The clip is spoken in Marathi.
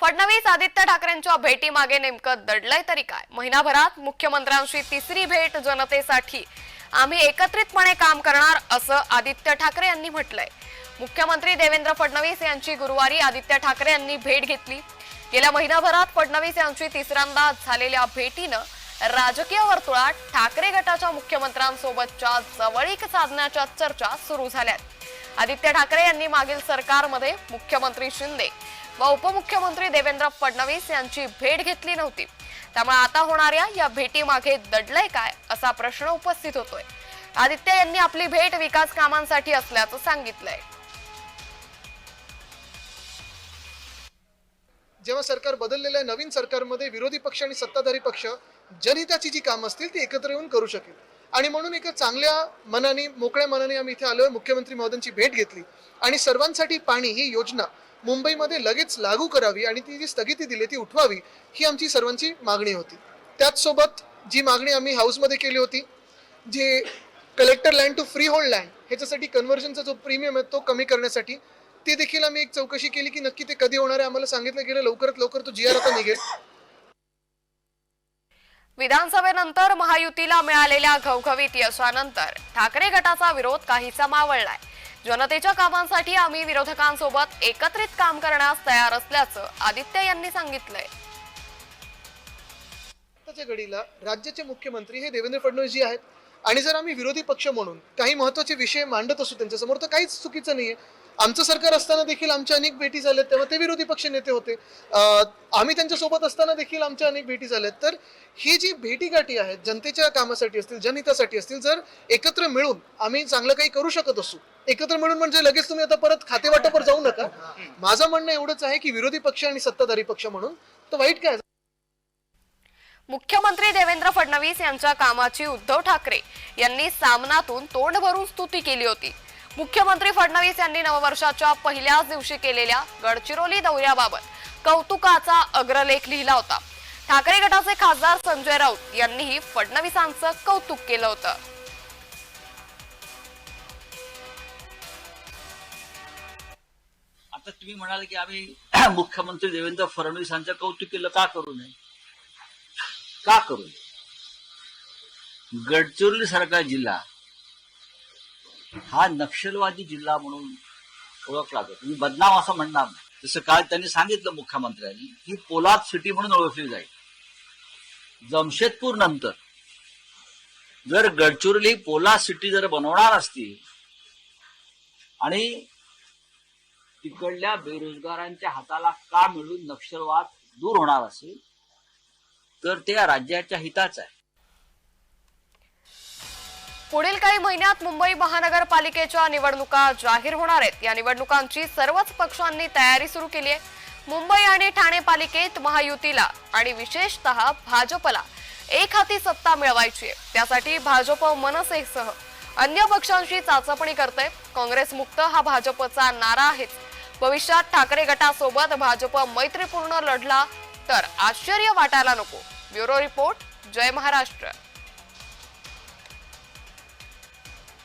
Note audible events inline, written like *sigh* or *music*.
फडणवीस आदित्य ठाकरेंच्या भेटीमागे नेमकं दडलंय तरी काय? महिनाभरात मुख्यमंत्र्यांशी तिसरी भेट जनतेसाठी. आम्ही एकत्रितपणे काम करणार असं आदित्य ठाकरे यांनी म्हटलंय. मुख्यमंत्री देवेंद्र फडणवीस यांची गुरुवारी आदित्य ठाकरे यांनी भेट घेतली. गेल्या महिनाभरात फडणवीस यांची तिसऱ्यांदा झालेल्या भेटीनं राजकीय वर्तुळात ठाकरे गटाच्या मुख्यमंत्र्यांसोबतच्या जवळीक साधण्याच्या चर्चा सुरू झाल्यात. आदित्य ठाकरे यांनी मागील सरकारमध्ये मुख्यमंत्री शिंदे व उपमुख्यमंत्री देवेंद्र फडणवीस यांची भेट घेतली नव्हती. त्यामुळे आता होणाऱ्या या भेटीमागे दडलंय काय असा प्रश्न उपस्थित होतोय. आदित्य यांनी आपली भेट विकास कामांसाठी असल्याचं सांगितलंय. जेव्हा सरकार बदललेलं आहे नवीन सरकारमध्ये विरोधी पक्ष आणि सत्ताधारी पक्ष जनहिताची जी कामं असतील ती एकत्र येऊन करू शकेल. आणि म्हणून एका चांगल्या मनाने मोकळ्या मनाने आम्ही इथे आलोय. मुख्यमंत्री महोदयांची भेट घेतली. आणि सर्वांसाठी पाणी ही योजना मुंबईमध्ये लगेच लागू करावी आणि ती जी स्थगिती दिली ती उठवावी ही आमची सर्वांची मागणी होती. त्याचसोबत जी मागणी आम्ही हाऊसमध्ये केली होती जे collector land to freehold land ह्याच्यासाठी कन्व्हर्जनचा जो प्रीमियम आहे तो कमी करण्यासाठी ते देखील आम्ही एक चौकशी केली की नक्की ते कधी होणार आहे. आम्हाला सांगितलं गेलं लवकरात लवकर तो जी आर आता निघेल. विधानसभेनंतर महायुतीला मिळालेल्या घवघवीत यशानंतर ठाकरे गटाचा विरोध काहीसा मावळलाय. जनतेच्या कामांसाठी आम्ही विरोधकांसोबत एकत्रित काम करण्यास तयार असल्याचं आदित्य यांनी सांगितलंय. आताच्या घडीला राज्याचे मुख्यमंत्री हे देवेंद्र फडणवीस जी आहेत. आणि जर आम्ही विरोधी पक्ष म्हणून काही महत्त्वाचे विषय मांडत असू त्यांच्यासमोर तर काहीच चुकीचं नाहीये. आमचं सरकार असताना देखील आमच्या अनेक भेटी झाल्यात तेव्हा ते विरोधी पक्ष नेते होते. आम्ही त्यांच्यासोबत असताना देखील आमच्या अनेक भेटी झाल्यात. तर ही जी भेटीगाठी आहेत जनतेच्या कामासाठी असतील जनहितासाठी असतील जर एकत्र मिळून आम्ही चांगलं काही करू शकत असू एकत्र मिळून म्हणजे लगेच तुम्ही आता परत खातेवाटपावर जाऊ नका. माझं म्हणणं एवढंच आहे की विरोधी पक्ष आणि सत्ताधारी पक्ष म्हणून तर वाईट काय? मुख्यमंत्री देवेंद्र फडणवीस यांच्या कामाची उद्धव ठाकरे यांनी सामनातून तोंड भरून स्तुती केली होती. मुख्यमंत्री फडणवीस यांनी नववर्षाच्या पहिल्याच दिवशी केलेल्या गडचिरोली दौऱ्याबाबत कौतुकाचा अग्रलेख लिहिला होता. ठाकरे गटाचे खासदार संजय राऊत यांनीही फडणवीसांचं कौतुक केलं होतं. आता तुम्ही म्हणाल की आम्ही *clears throat* मुख्यमंत्री देवेंद्र फडणवीस यांचं कौतुक केलं का करू नये? का करू नये? गडचिरोली सारखा जिल्हा हा नक्षलवादी जिल्हा म्हणून ओळखला जातो. मी बदनाम असं म्हणणार नाही. जसं काल त्यांनी सांगितलं मुख्यमंत्र्यांनी की पोलाद सिटी म्हणून ओळखली जाईल. जमशेदपूर नंतर जर गडचिरोली पोलाद सिटी जर बनवणार असतील आणि तिकडल्या बेरोजगारांच्या हाताला का मिळून नक्षलवाद दूर होणार असेल तर ते राज्याच्या हिताच आहे. पुढील काही महिन्यात मुंबई महानगरपालिकेच्या निवडणुका जाहीर होणार आहेत. या निवडणुकांची सर्वच पक्षांनी तयारी सुरू केली आहे. मुंबई आणि ठाणे पालिकेत महायुतीला आणि विशेषतः भाजपला एक हाती सत्ता मिळवायची आहे. त्यासाठी भाजप मनसेसह अन्य पक्षांशी चाचपणी करते काँग्रेस मुक्त हा भाजपचा नारा आहेच. भविष्यात ठाकरे गटासोबत भाजप मैत्रीपूर्ण लढला तर आश्चर्य वाटायला नको. ब्युरो रिपोर्ट जय महाराष्ट्र.